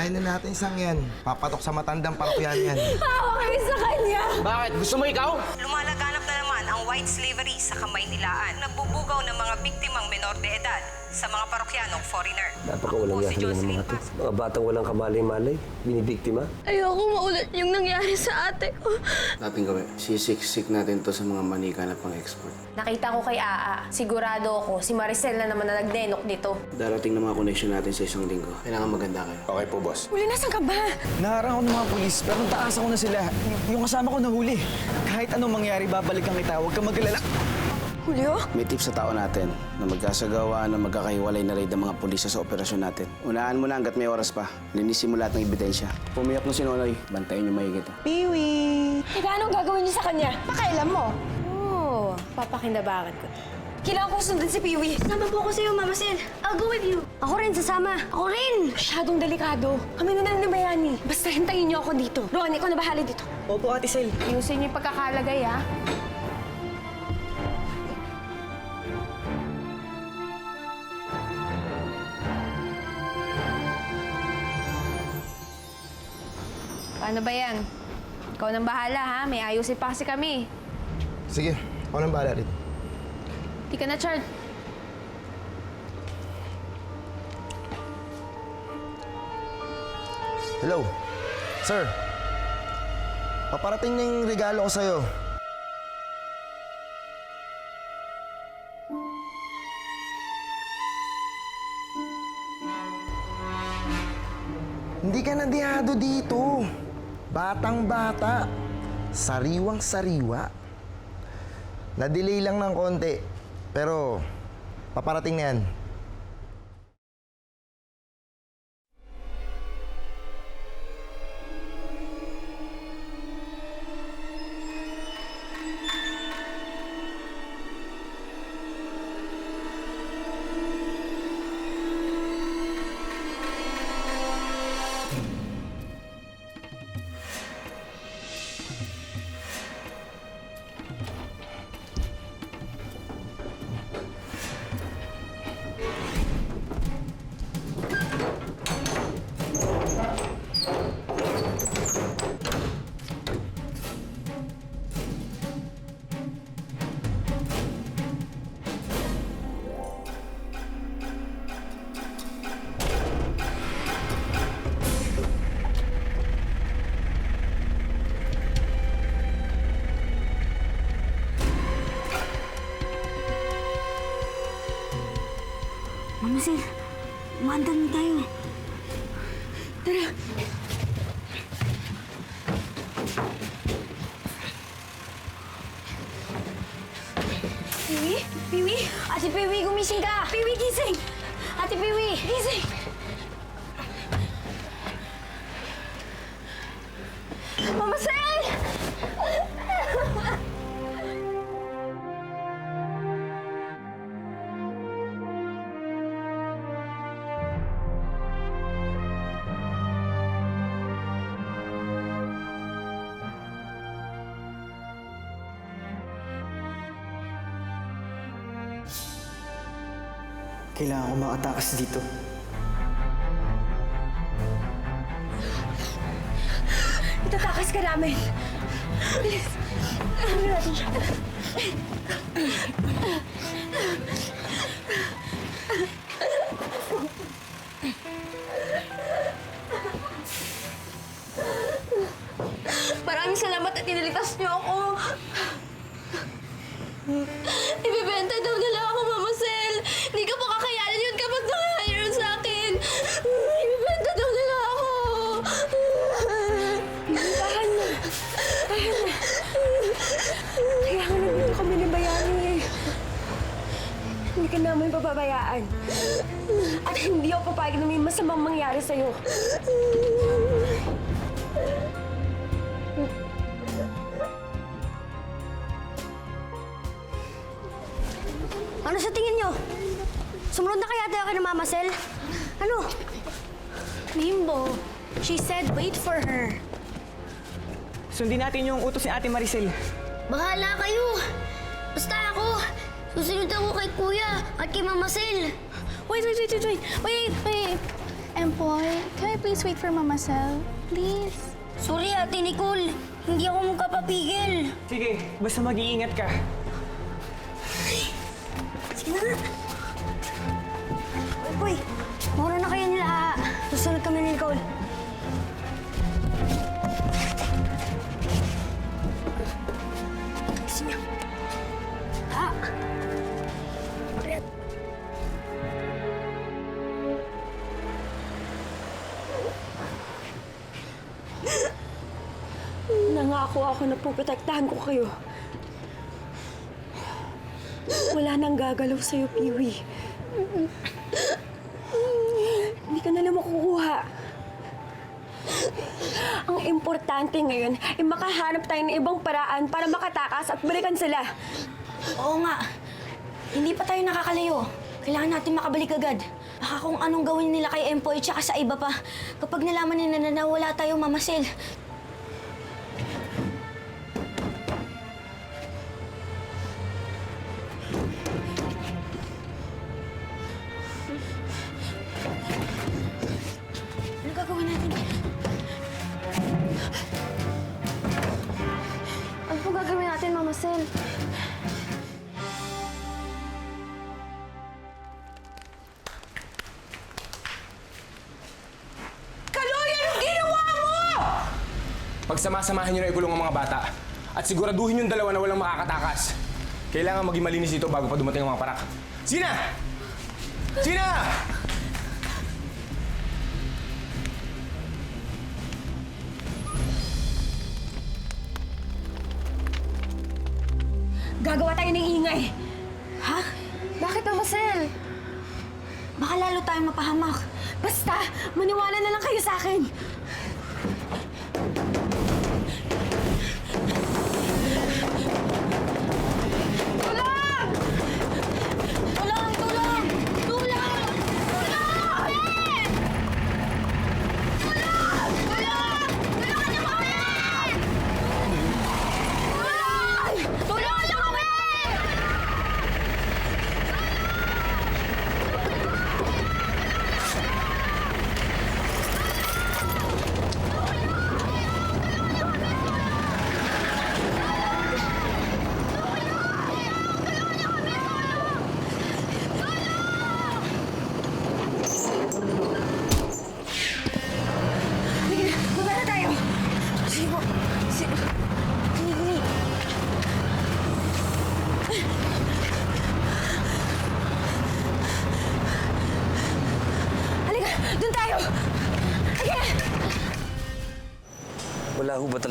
Unahin na natin isang yan. Papatok sa matandang palakyan yan. Hawa kayo sa kanya! Bakit? Gusto mo ikaw? Lumalaganap na naman ang white slavery sa Kamaynilaan. Nagbubugaw ng mga biktimang menor de edad sa mga parokyanong foreigner. Napakawalang naman ng mga to. Mga batang walang kamalay-malay, binibiktima. Ayoko maulit yung nangyari sa ate ko. Dating gawin, sisiksik natin to sa mga manika na pang-export. Nakita ko kay Aa. Sigurado ako, si Maricel na naman na nagdenok dito. Darating na mga connection natin sa isang linggo. Kailangan maganda kayo. Okay po, boss. Uli, nasan ka ba? Naharang ako ng mga pulis, pero taas ako na sila. Y- yung kasama ko nahuli. Kahit anong mangyari, babalikan kita. Huwag kang mag-alala. Julio? May tips sa tao natin na magkasagawa na magkakahiwalay na raid ng mga pulis sa operasyon natin. Unahan mo na hanggat may oras pa. Linisin mo lahat ng ebidensya. Pumiyok mo si Nonoy. Bantayan niyo mahigit. Teka, anong gagawin niyo sa kanya? Pakailan mo. Oo, papakinabangan ko. Kailangan kong sundan si Piwi. Sama po ko sa'yo, Mama Sil. I'll go with you. Ako rin, sasama. Ako rin. Masyadong delikado. Kami na lang ni Bayani. Basta hintayin niyo ako dito. Rowan, ikaw na bahala dito. Opo, Ate Sel. Ayusin niyo yung pagkakalagay, ha? Paano ba yan? Ikaw nang bahala, ha? May ayusin pa kasi kami. Sige, ako nang bahala rito. Di ka na, Chard. Hello? Sir? Paparating na yung regalo ko sa'yo. Hindi ka nadihado dito. Batang-bata. Sariwang-sariwa. Na-delay lang ng konti. Pero, paparating na yan. Mama Kailangan ko makatakas dito. Itatakas ka namin! Bilis! Ano? Maraming salamat at iniligtas niyo ako. Ka namin pababayaan. At hindi ako papayag na may masamang mangyari sa'yo. Ano sa tingin nyo? Sumunod na kaya tayo kay Mama Sil? Ano? Bimbo, she said wait for her. Sundin natin yung utos ni Ate Maricel. Bahala kayo. Susunod ako kay Kuya at kay Mama Sil. Wait, wait, wait, wait, wait, wait, wait. Empoy, can I please wait for Mama Sel? Please. Sorry, Ate Nicole. Hindi ako magkapapigil. Sige, basta mag-iingat ka. Sige na Nangako ako na puprotektahan ko kayo. Wala nang gagalaw sa'yo, Piwi. Hindi ka na lang makukuha. Ang importante ngayon ay makahanap tayo ng ibang paraan para makatakas at balikan sila. Oo nga. Hindi pa tayo nakakalayo. Kailangan natin makabalik agad. Baka kung anong gawin nila kay Empoy tsaka sa iba pa. Kapag nalaman nila na nawala tayo, mamasil. Ano Pagsamasamahan nyo na ikulong ang mga bata at siguraduhin yung dalawa na walang makakatakas. Kailangan maging malinis dito bago pa dumating ang mga parak. Sina! Sina! Gagawa tayo ng ingay. Ha? Bakit, Mama Sel? Baka lalo tayong mapahamak. Basta, maniwala na lang kayo sa akin.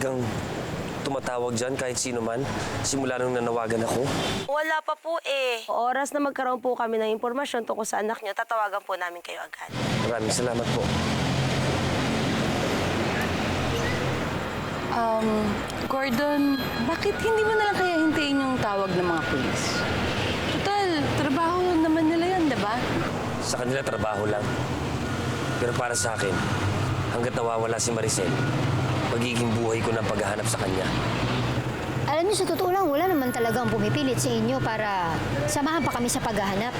Talagang tumatawag dyan kahit sino man? Simula nung nanawagan ako? Wala pa po eh. Oras na magkaroon po kami ng impormasyon tungkol sa anak niyo, tatawagan po namin kayo agad. Maraming salamat po. Um, Gordon, bakit hindi mo na lang kaya hintayin yung tawag ng mga pulis? Total, trabaho naman nila yan, di ba? Sa kanila trabaho lang. Pero para sa akin, hanggat nawawala si Maricel, magiging buhay ko ng paghahanap sa kanya. Alam niyo, sa totoo lang, wala naman talagang pumipilit sa inyo para samahan pa kami sa paghahanap.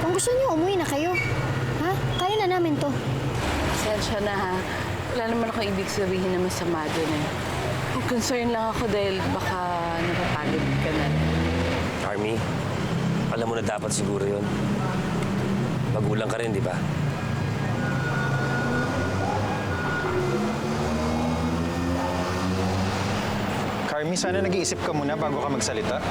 Kung gusto niyo, umuwi na kayo. Ha? Kaya na namin to. Sensya na ha. Wala naman ako ibig sabihin na masama dun eh. Concern lang ako dahil baka napapagod ka na. Army, alam mo na dapat siguro yon. Magulang ka rin, di ba? Carmi, sana nag-iisip ka muna bago ka magsalita.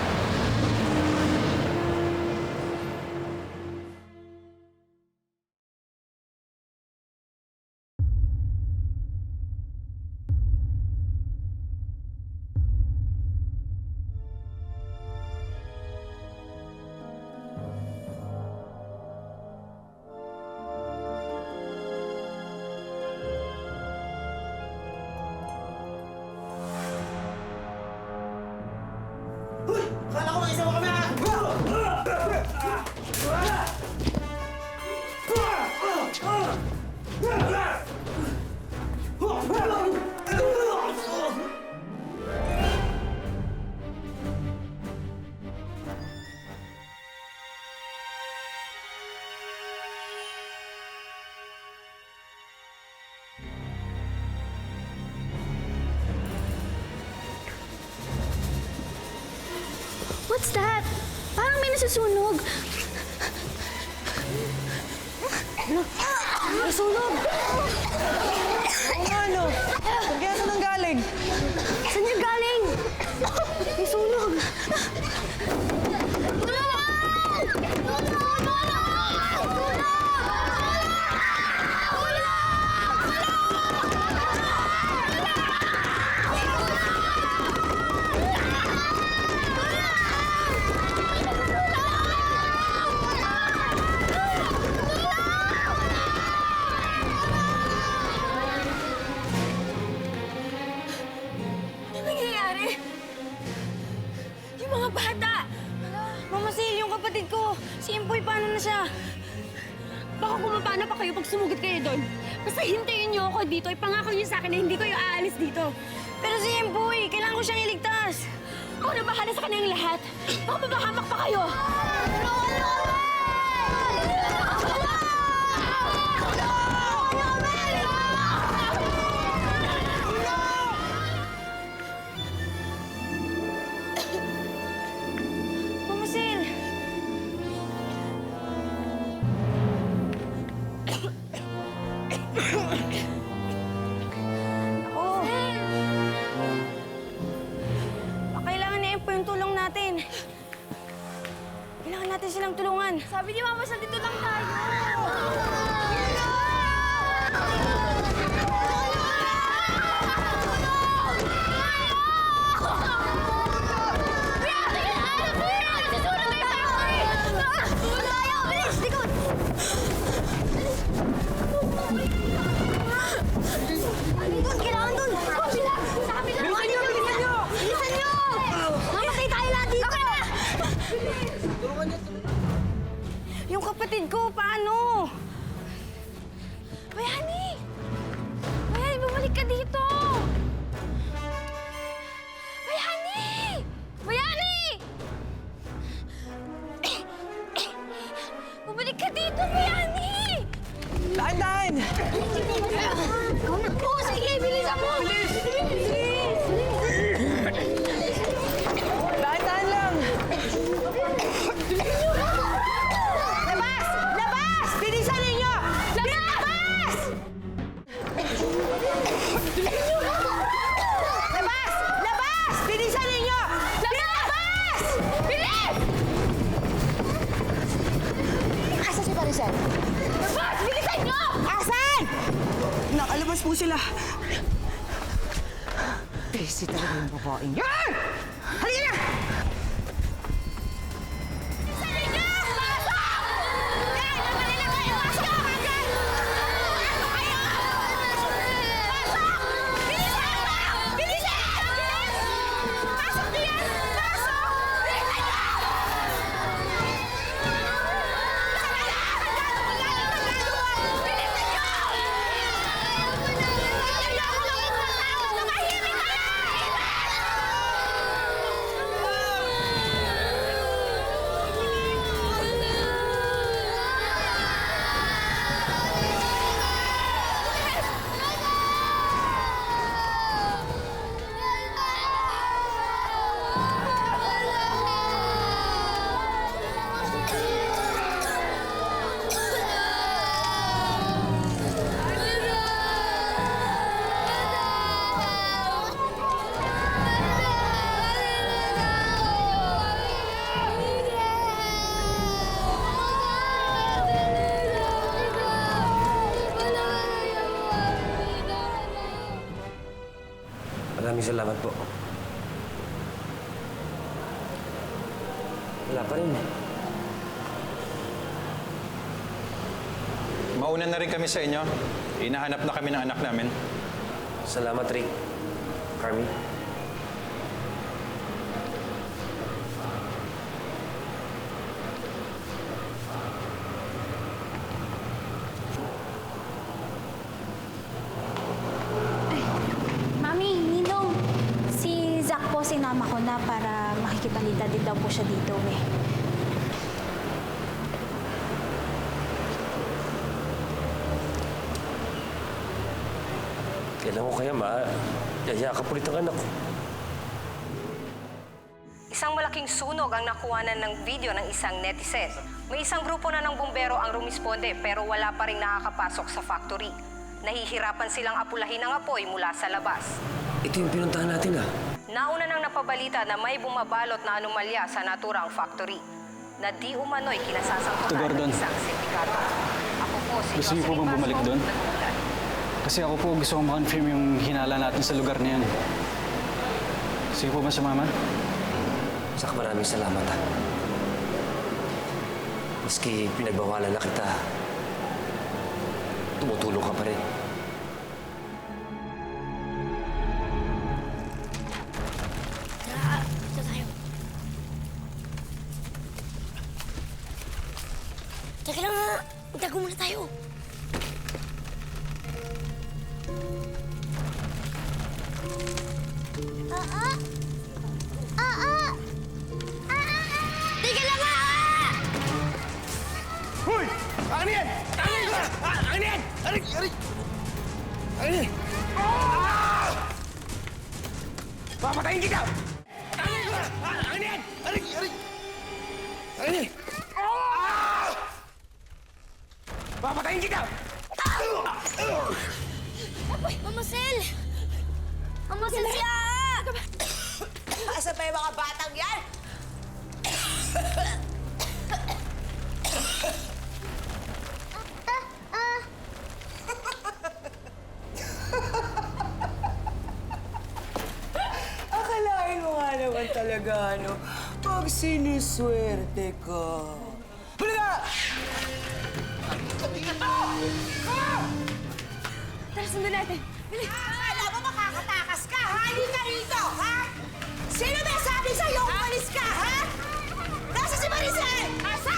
What's that? Parang may nasusunog. Nasunog! Oo nga, no? Saan kaya ito nang galing? Saan niya galing? May Bata! Mama Sil, yung kapatid ko, si Impoy, paano na siya? Baka kumapana pa kayo pag sumugod kayo doon. Basta hintayin niyo ako dito. Ipangako niyo sa akin na hindi kayo aalis dito. Pero si Impoy, kailangan ko siyang iligtas. Ako na bahala sa kanyang lahat. Baka mabahamak pa kayo. Mama tulungan. Sabi ni Mama Sal, dito lang tayo. Yung kapatid ko, paano? Maraming salamat po. Wala pa rin. Mauna na rin kami sa inyo. Inahanap na kami ng anak namin. Salamat, Rick. Carmi. Mami, Ninong, si Zach po sinama ko na para makikipalita din daw po siya dito eh. Kailan ko kaya ma... Yaya ka ulit ang anak ko. Isang malaking sunog ang nakuhanan ng video ng isang netizen. May isang grupo na ng bumbero ang rumisponde pero wala pa rin nakakapasok sa factory. Nahihirapan silang apulahin ang apoy mula sa labas. Ito yung pinuntahan natin ah. Nauna nang napabalita na may bumabalot na anomalya sa naturang factory na di umano'y kinasasangkutan ng isang sindikato. Ako po si Gusto niyo po bang bumalik doon? Kasi ako po gusto kong ma-confirm yung hinala natin sa lugar na yan. Sige po ba sumama? Saka maraming salamat ah. Maski pinagbawalan na kita, tumutulong ka pa rin. Teka lang nga. Tago muna tayo. Aray! Aray! Ano yan? Ah! Papatayin kita! Ano talaga, ano, pag siniswerte ka. Bulaga! Tara, sundan natin. Akala mo makakatakas ka, ha? Hindi ka rito, ha? Sino ba sabi sa'yo umalis ka, ha? Nasa si Maricel! Asan?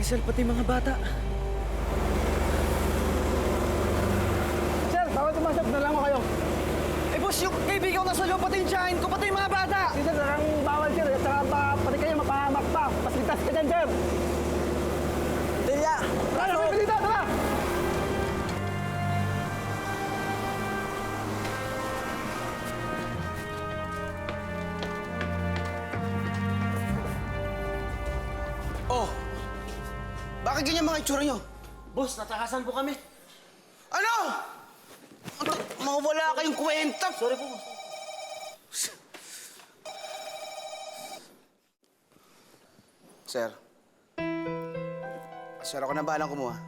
Maricel, pati mga bata. Sir, bawal tumasap na lang ko kayo. Eh, boss, yung kaibigan ko nasa loob, pati yung tiyahin ko, pati yung mga bata. Sir, sarang Ganyan mga itsura nyo? Boss, natakasan po kami. Ano? Ano? Mga wala kayong kwenta. Sorry po, boss. Sir. Sir, ako na bahalang kumuha.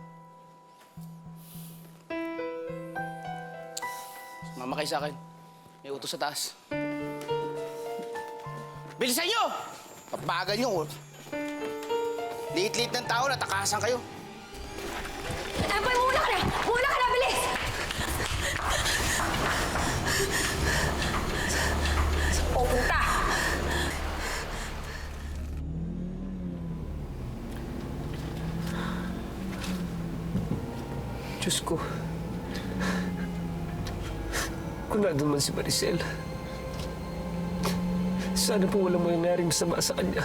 Mama kayo sa akin. May utos sa taas. Bilisan nyo! Papagan nyo. oh. Liit-liit ng tao, natakasan kayo. O, punta! Diyos ko. Kung nandun man si Maricel, sana po walang mangyaring masama sa kanya.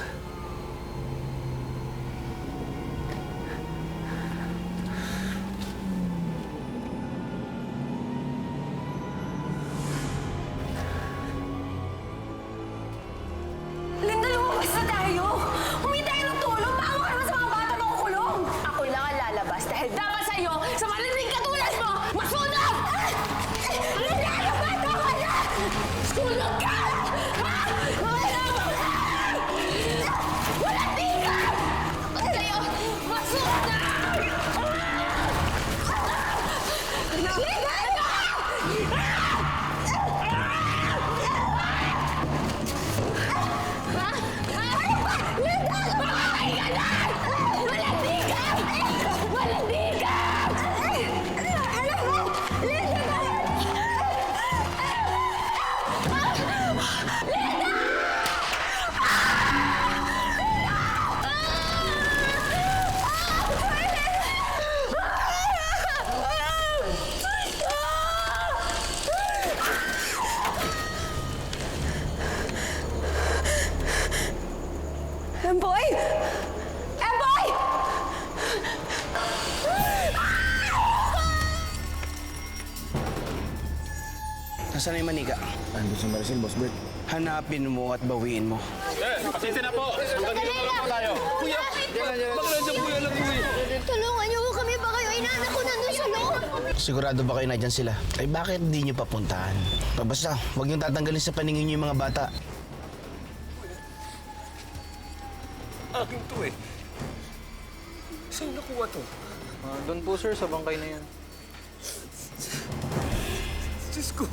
Nasaan na yung manika? Ando si Maricel, Boss Bert. Hanapin mo at bawiin mo. Eh, pasensya na po. Hanggang dito na lang po tayo. Kuya! Bakit nandiyan kuya lang kuya? Tulungan niyo ko kami ba kayo? Inaanak ko nandun sa loob. Sigurado ba kayo na dyan sila? Ay bakit hindi nyo papuntahan? Pa, Basta, huwag nyo tatanggalin sa paningin nyo yung mga bata. Akin to eh. Saan nakuha to? Doon po sir, sa bangkay na yan. Diyos ko.